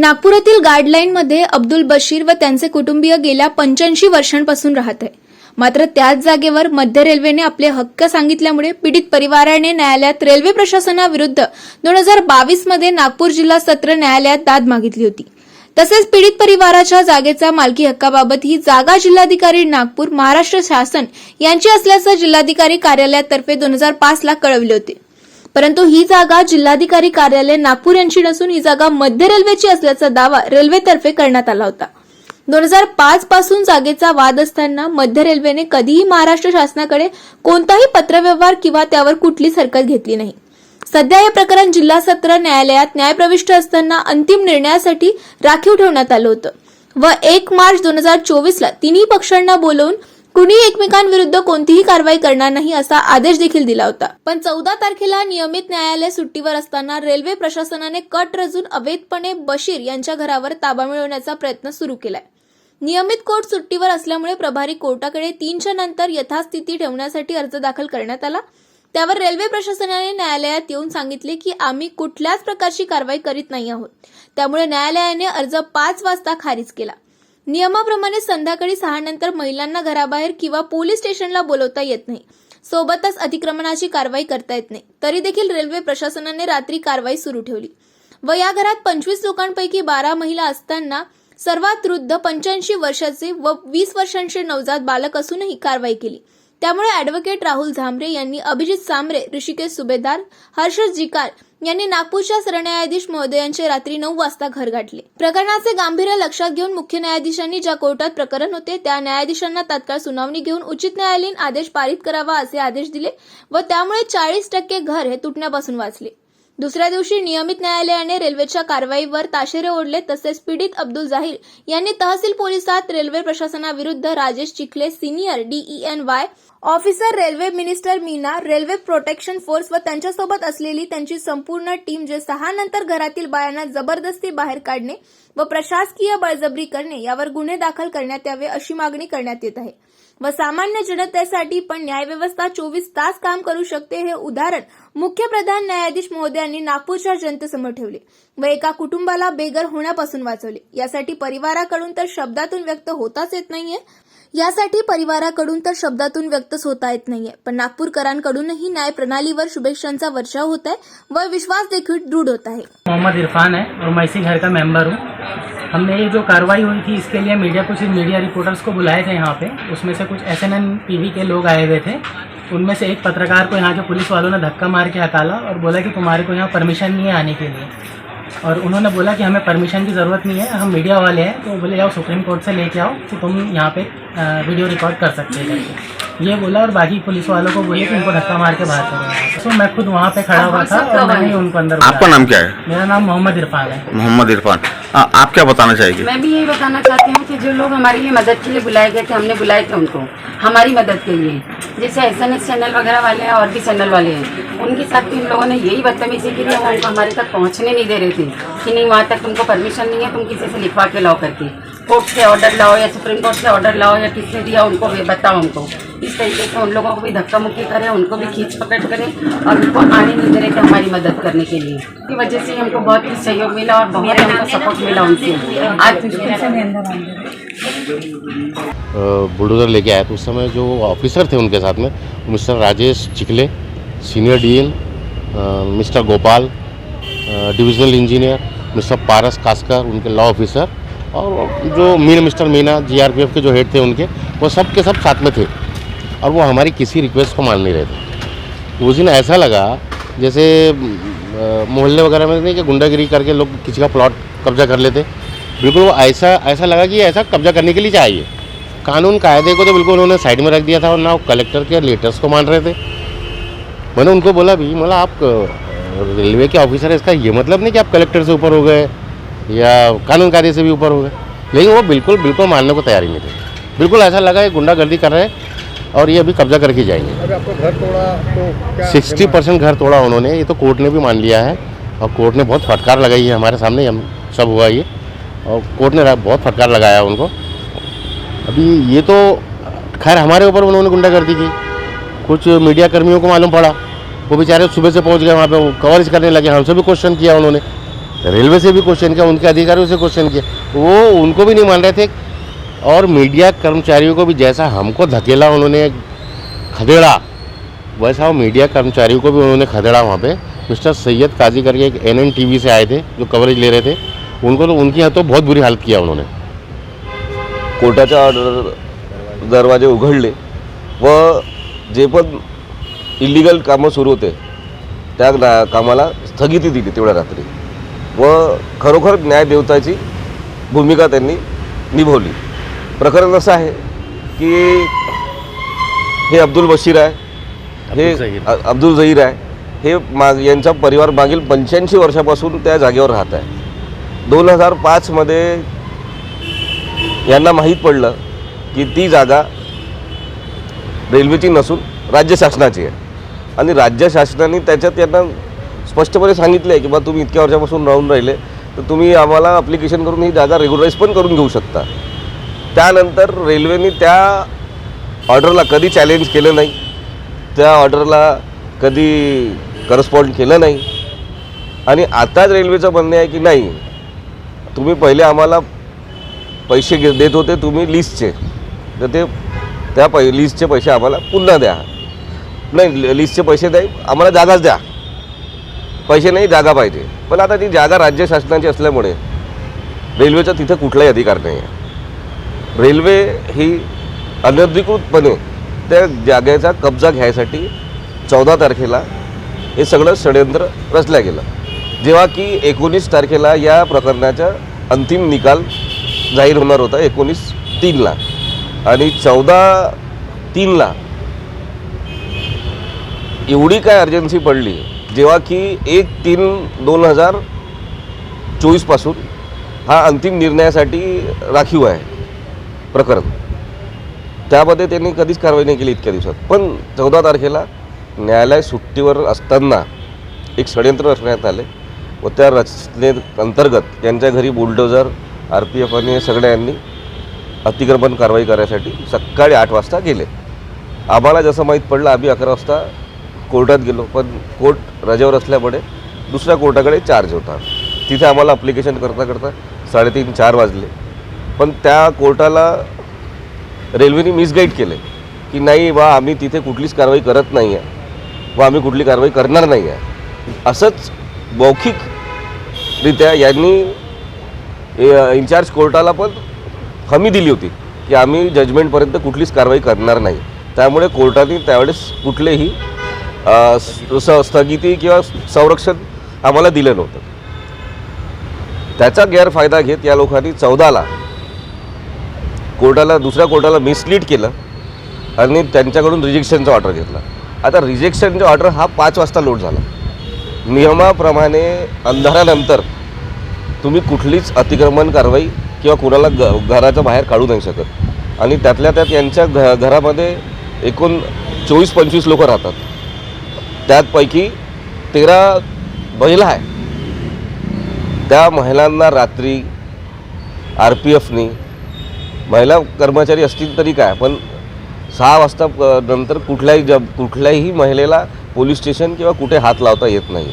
नागपुरातील गाईडलाईनमध्ये अब्दुल बशीर व त्यांचे कुटुंबीय गेल्या पंच्याऐंशी वर्षांपासून राहत आहे. मात्र त्याच जागेवर मध्य रेल्वेने आपले हक्क सांगितल्यामुळे पीडित परिवाराने न्यायालयात रेल्वे प्रशासनाविरुद्ध दोन हजार बावीसमध्ये नागपूर जिल्हा सत्र न्यायालयात दाद मागितली होती. तसेच पीडित परिवाराच्या जागेचा मालकी हक्काबाबत ही जागा जिल्हाधिकारी नागपूर महाराष्ट्र शासन यांची असल्याचं जिल्हाधिकारी कार्यालयातर्फे दोन हजार पाच ला कळवले होते. परंतु ही जागा जिल्हाधिकारी कार्यालय नागपूर यांची नसून ही जागा मध्य रेल्वेची असल्याचा दावा रेल्वेतर्फे करण्यात आला होता. दोन हजार पाच पासून जागेचा वाद असताना मध्य रेल्वेने कधीही महाराष्ट्र शासनाकडे कोणताही पत्रव्यवहार किंवा त्यावर कुठलीच हरकत घेतली नाही. सध्या हे प्रकरण जिल्हा सत्र न्यायालयात न्यायप्रविष्ट असताना अंतिम निर्णयासाठी राखीव ठेवण्यात आलं होतं व एक मार्च दोन हजार चोवीसला तिन्ही पक्षांना बोलवून कुणी एकमेकांविरुद्ध कोणतीही कारवाई करणार नाही असा आदेश देखील दिला होता. पण चौदा तारखेला नियमित न्यायालय सुट्टीवर असताना रेल्वे प्रशासनाने कट रचून अवैधपणे बशीर यांच्या घरावर ताबा मिळवण्याचा प्रयत्न सुरू केलाय. नियमित कोर्ट सुट्टीवर असल्यामुळे प्रभारी कोर्टाकडे तीनच्या नंतर यथास्थिती ठेवण्यासाठी अर्ज दाखल करण्यात आला. त्यावर रेल्वे प्रशासनाने न्यायालयात येऊन सांगितले की आम्ही कुठल्याच प्रकारची कारवाई करीत नाही आहोत. त्यामुळे न्यायालयाने अर्ज पाच वाजता खारिज केला. नियमाप्रमाणे संध्याकाळी सहा नंतर महिलांना घराबाहेर किंवा पोलीस स्टेशनला बोलवता येत नाही. सोबतच अतिक्रमणाची कारवाई करता येत नाही. तरी देखील रेल्वे प्रशासनाने रात्री कारवाई सुरू ठेवली. व या घरात पंचवीस लोकांपैकी बारा महिला असताना सर्वात वृद्ध पंच्याऐंशी वर्षाचे व वीस वर्षांचे नवजात बालक असूनही कारवाई केली. त्यामुळे ॲडव्होकेट राहुल झांबरे यांनी अभिजित सांबरे ऋषिकेश सुभेदार हर्षद जिकार यांनी नागपूरच्या सरन्यायाधीश महोदयांचे रात्री नऊ वाजता घर गाठले. प्रकरणाचे गांभीर्य लक्षात घेऊन मुख्य न्यायाधीशांनी ज्या कोर्टात प्रकरण होते त्या न्यायाधीशांना तात्काळ सुनावणी घेऊन उचित न्यायालयीन आदेश पारित करावा असे आदेश दिले व त्यामुळे चाळीस टक्के घर हे तुटण्यापासून वाचले. दुसऱ्या दिवशी नियमित न्यायालयाने रेल्वेच्या कारवाईवर ताशेरे ओढले तसेच पीडित अब्दुल जाहीर यांनी तहसील पोलिसात railway प्रशासनाविरुद्ध Rajesh Chikhale senior DEN Y officer railway minister Meena railway protection force व त्यांच्यासोबत असलेली त्यांची संपूर्ण टीम जे सहा नंतर घरातील बायांना जबरदस्ती बाहेर काढणे व प्रशासकीय बळजबरी करणे यावर गुन्हे दाखल करण्यात यावे अशी मागणी करण्यात येत आहे. व सामान्य जनतेसाठी पण न्यायव्यवस्था चोवीस तास काम करू शकते हे उदाहरण मुख्य प्रधान न्यायाधीश महोदयांनी नागपूरच्या जनतेसमोर ठेवले व एका कुटुंबाला बेघर होण्यापासून वाचवले. यासाठी परिवाराकडून तर शब्दातून व्यक्त होताच येत नाहीये. यासाठी परिवाराकडून तर शब्दातून व्यक्तच होता येत नाहीये. पण नागपूरकरांकडूनही न्याय प्रणालीवर शुभेच्छांचा वर्षाव होत आहे व विश्वास देखील दृढ होत आहे. मोहम्मद इरफान है और मैं इसी घर का मेंबर हूँ. हमने ये जो कार्रवाई हुई थी, इसके लिए मीडिया कुछ मीडिया रिपोर्टर्स को बुलाए थे यहाँ पे. उसमें से कुछ एस एन एन के लोग आए हुए थे. उनमें से एक पत्रकार को यहाँ के पुलिस वालों ने धक्का मार के हटाला और बोला कि तुम्हारे को यहाँ परमिशन नहीं है आने के लिए. और उन्होंने बोला कि हमें परमिशन की ज़रूरत नहीं है हम मीडिया वाले हैं तो बोले जाओ सुप्रीम कोर्ट से लेके आओ कि तुम यहाँ पे वीडियो रिकॉर्ड कर सकते हो ये बोला और बाकी पुलिस वालों को बोले कि उनको धक्का मार के बाहर करो। तो मैं खुद वहाँ पे खड़ा हुआ था और मैंने उनको अंदर आपका नाम क्या है? मेरा नाम मोहम्मद इरफान है। मोहम्मद इरफान। आप क्या बताना चाहेंगे? मैं भी यही बताना चाहती हूँ कि जो लोग हमारे लिए मदद के लिए बुलाए गए थे हमने बुलाए थे उनको हमारी मदद के लिए। जैसे एस एन एस चैनल वगैरह वाले हैं और भी चैनल वाले हैं उनके साथ भी इन लोगों ने यही बदतमीजी की थी उनको हमारे तक पहुँचने नहीं दे रहे थे कि नहीं वहाँ तक तुमको परमिशन नहीं है तुम किसी से लिखवा के लाओ करके। कोर्ट से ऑर्डर लाओ या सुप्रीम कोर्ट से ऑर्डर लाओ या किसने दिया, उनको भी बताओ उनको इस तरीके से उन लोगों को भी धक्का मुक्की करें, उनको भी खींच पकड़ करें और उनको आने नहीं दे रहे थे हमारी मदद करने के लिए। की वजह से हमको बहुत ही सहयोग मिला और बहुत हमको सपोर्ट मिला उनसे। आज बुलडोज़र लेके आया तो उस समय जो ऑफिसर थे उनके साथ में, mister Rajesh Chikhale senior DN mister Gopal divisional engineer mister Paras Kaskar, उनके लॉ ऑफिसर और जो मीन मिस्टर मीना जीआरपीएफ के जो हेड थे उनके, वो सब के सब साथ में थे। और वो हमारी किसी रिक्वेस्ट को मान नहीं रहे थे। उस दिन ऐसा लगा, जैसे मोहल्ले वगैरह में नहीं कि गुंडागिरी करके लोग किसी का प्लॉट कब्जा कर लेते। बिल्कुल वो ऐसा ऐसा लगा कि ऐसा कब्जा करने के लिए चाहिए। कानून कायदे को तो बिल्कुल उन्होंने साइड में रख दिया था और ना वो कलेक्टर के लेटर्स को मान रहे थे। मैंने उनको बोला भी मतलब आप रेलवे के ऑफिसर इसका ये मतलब नहीं कि आप कलेक्टर से ऊपर हो गए। या कानून कार्य से भी ऊपर हो गए। लेकिन वो बिल्कुल बिल्कुल मानने को तैयार ही नहीं थे। बिल्कुल ऐसा लगा ये गुंडागर्दी कर रहे हैं और ये अभी कब्जा करके जाएँगे। तो सिक्सटी परसेंट घर तोड़ा उन्होंने। ये तो कोर्ट ने भी मान लिया है और कोर्ट ने बहुत फटकार लगाई है। हमारे सामने हम सब हुआ ये। और कोर्ट ने बहुत फटकार लगाया उनको। अभी ये तो खैर हमारे ऊपर उन्होंने गुंडागर्दी की। कुछ मीडिया कर्मियों को मालूम पड़ा। वो बेचारे सुबह से पहुँच गए वहाँ पे। वो कवरेज करने लगे। हमसे भी क्वेश्चन किया उन्होंने। रेलवे से भी क्वेश्चन किया, उनके अधिकारियों से क्वेश्चन किया। वो उनको भी नहीं मान रहे थे। और मीडिया कर्मचारियों को भी जैसा हमको धकेला उन्होंने खदेड़ा, वैसा वो मीडिया कर्मचारियों को भी उन्होंने खदेड़ा वहाँ पे। मिस्टर सैयद काजी करके एक एन से आए थे, जो कवरेज ले रहे थे। उनको तो उनकी यहाँ तो बहुत बुरी हालत किया उन्होंने। कोर्टाच्या ऑर्डर दरवाजे उघडले व जे इलिगल कामं सुरू होते, त्या ना- कामाला स्थगिती दिली तेवढ्या रात्री. व खरोखर न्यायदेवताची भूमिका त्यांनी निभवली. प्रकरण असं आहे की हे अब्दुल बशीर आहे हे अब्दुल झहीर. आहे हे माग यांचा परिवार मागील पंच्याऐंशी वर्षापासून त्या जागेवर राहत आहे. दोन हजार पाचमध्ये यांना माहीत पडलं की ती जागा रेल्वेची नसून राज्य शासनाची आहे. आणि राज्य शासनाने त्याच्यात यांना स्पष्टपणे सांगितलं आहे की बा तुम्ही इतक्या वर्षापासून राहून राहिले तर तुम्ही आम्हाला अप्लिकेशन करून ही जागा रेग्युलराईज पण करून घेऊ शकता. त्यानंतर रेल्वेने त्या ऑर्डरला कधी चॅलेंज केलं नाही त्या ऑर्डरला कधी करस्पॉन्ड केलं नाही. आणि आताच रेल्वेचं म्हणणे आहे की नाही तुम्ही पहिले आम्हाला पैसे घे देत होते तुम्ही लिस्टचे तर ते त्या पै लिस्टचे पैसे आम्हाला पुन्हा द्या. नाही लिस्टचे पैसे द्या आम्हाला जागाच द्या. पैसे नाही जागा पाहिजे. पण आता ती जागा राज्य शासनाची असल्यामुळे रेल्वेचा तिथं कुठलाही अधिकार नाही आहे रेल्वे ही अनधिकृतपणे त्या जागेचा कब्जा घ्यायसाठी चौदा तारखेला हे सगळं षडयंत्र रचलं गेलं. जेव्हा की एकोणीस तारखेला या प्रकरणाचा अंतिम निकाल जाहीर होणार होता एकोणीस तीनला. आणि चौदा तीनला एवढी काय अर्जन्सी पडली जेव्हा की एक तीन दोन हजार चोवीसपासून हा अंतिम निर्णयासाठी राखीव आहे प्रकरण. त्यामध्ये त्यांनी कधीच कारवाई नाही केली इतक्या दिवसात. पण चौदा तारखेला न्यायालय सुट्टीवर असताना एक षडयंत्र रचण्यात आले व त्या रचने अंतर्गत त्यांच्या घरी बुलडोजर आर पी एफ आणि सगळ्यांनी अतिक्रमण कारवाई करायसाठी सकाळी आठ वाजता गेले. आम्हाला जसं माहीत पडलं आम्ही अकरा वाजता कोर्टात गेलो पण कोर्ट रजेवर असल्यामुळे दुसऱ्या कोर्टाकडे चार्ज होता. तिथे आम्हाला अप्लिकेशन करता करता साडेतीन चार वाजले. पण त्या कोर्टाला रेल्वेने मिसगाईड केले की नाही बा आम्ही तिथे कुठलीच कारवाई करत नाही आहे व आम्ही कुठली कारवाई करणार नाही आहे असंच मौखिकरित्या यांनी इन्चार्ज कोर्टाला पण हमी दिली होती की आम्ही जजमेंटपर्यंत कुठलीच कारवाई करणार नाही. त्यामुळे कोर्टाने त्यावेळेस कुठलेही स्थगिती किंवा संरक्षण आम्हाला दिलं नव्हतं. त्याचा गैरफायदा घेत या लोकांनी चौदाला कोर्टाला दुसऱ्या कोर्टाला मिसलीड केलं आणि त्यांच्याकडून रिजेक्शनचा ऑर्डर घेतला. आता रिजेक्शनचा ऑर्डर हा पाच वाजता लोड झाला. नियमाप्रमाणे अंधारानंतर तुम्ही कुठलीच अतिक्रमण कारवाई किंवा कुणाला ग घराच्या बाहेर काढू नाही शकत. आणि त्यातल्या त्यात यांच्या घ घरामध्ये एकूण चोवीस पंचवीस लोकं राहतात. त्यातपैकी तेरा महिला आहे. त्या महिलांना रात्री आर पी एफनी महिला कर्मचारी असतील तरी काय पण सहा वाजता नंतर कुठल्याही जब कुठल्याही महिलेला पोलीस स्टेशन किंवा कुठे हात लावता येत नाही.